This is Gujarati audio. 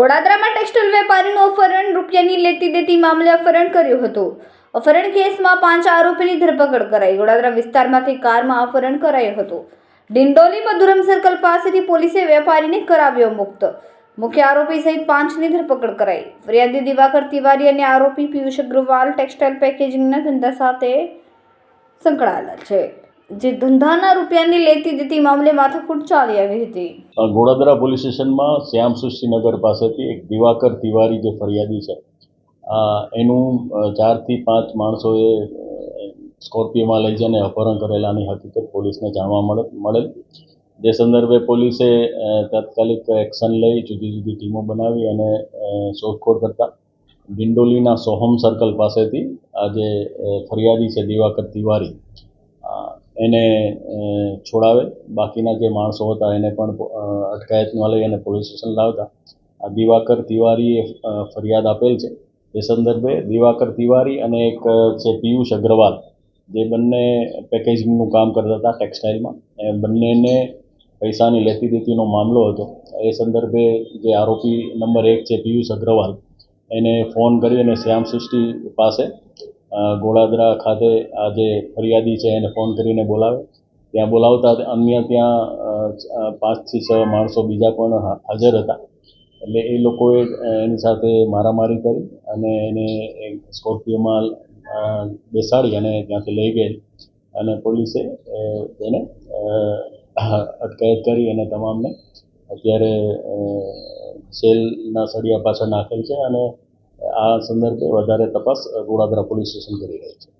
ગોડાદરામાં ટેક્સટાઇલ વેપારીનું અપહરણ, રૂપિયાની લેતી દેતી મામલે અપહરણ કર્યું હતું. અપહરણ કેસમાં પાંચ આરોપીની ધરપકડ કરાઈ. ગોડાદરા વિસ્તારમાંથી કારમાં અપહરણ કરાયું હતું. ડિંડોલી મધુરમ સર્કલ પાસેથી પોલીસે વેપારીને કરાવ્યો મુક્ત. મુખ્ય આરોપી સહિત પાંચની ધરપકડ કરાઈ. ફરિયાદી દિવાકર તિવારી અને આરોપી પિયુષ અગ્રવાલ ટેક્સટાઇલ પેકેજિંગના ધંધા સાથે સંકળાયેલા છે. જે ધંધાના રૂપિયાની લેતી દેતી મામલે માથાકૂટ ચાલી આવી હતી. અ, ગોડાદરા પોલીસ સ્ટેશનમાં શ્યામ સુશીનગર પાસેથી એક દિવાકર તિવારી જે ફરિયાદી છે એનું ચારથી પાંચ માણસોએ સ્કોર્પિયોમાં લઈ જઈને અપહરણ કરેલાની હકીકત પોલીસને જાણવા મળે મળેલ. જે સંદર્ભે પોલીસે તાત્કાલિક એક્શન લઈ જુદી જુદી ટીમો બનાવી અને શોધખોળ કરતા ડિંડોલીના સોહમ સર્કલ પાસેથી આ જે ફરિયાદી છે દિવાકર તિવારી એને છોડાવે. બાકીના જે માણસો હતા એને પણ અટકાયતમાં લઈ અને પોલીસ સ્ટેશન લાવતા. આ દિવાકર તિવારીએ ફરિયાદ આપેલ છે. એ સંદર્ભે દિવાકર તિવારી અને એક છે પિયુષ અગ્રવાલ, જે બંને પેકેજિંગનું કામ કરતા હતા ટેક્સટાઇલમાં, એ બંનેને પૈસાની લેતી દેતીનો મામલો હતો. એ સંદર્ભે જે આરોપી નંબર એક છે પિયુષ અગ્રવાલ, એને ફોન કરી અને શ્યામ સૃષ્ટિ પાસે ગોળાદરા ખાતે આ જે ફરિયાદી છે એને ફોન કરીને બોલાવે. ત્યાં બોલાવતા અન્ય ત્યાં પાંચથી છ માણસો બીજા પણ હાજર હતા. એટલે એ લોકોએ એની સાથે મારામારી કરી અને એને સ્કોર્પિયોમાં બેસાડી અને ત્યાંથી લઈ ગઈ. અને પોલીસે એને અટકાયત કરી અને તમામને અત્યારે સેલના સળિયા પાછળ નાખેલ છે અને આ સંદર્ભે વધારે તપાસ ગોળાદરા પોલીસ સ્ટેશન કરી રહી છે.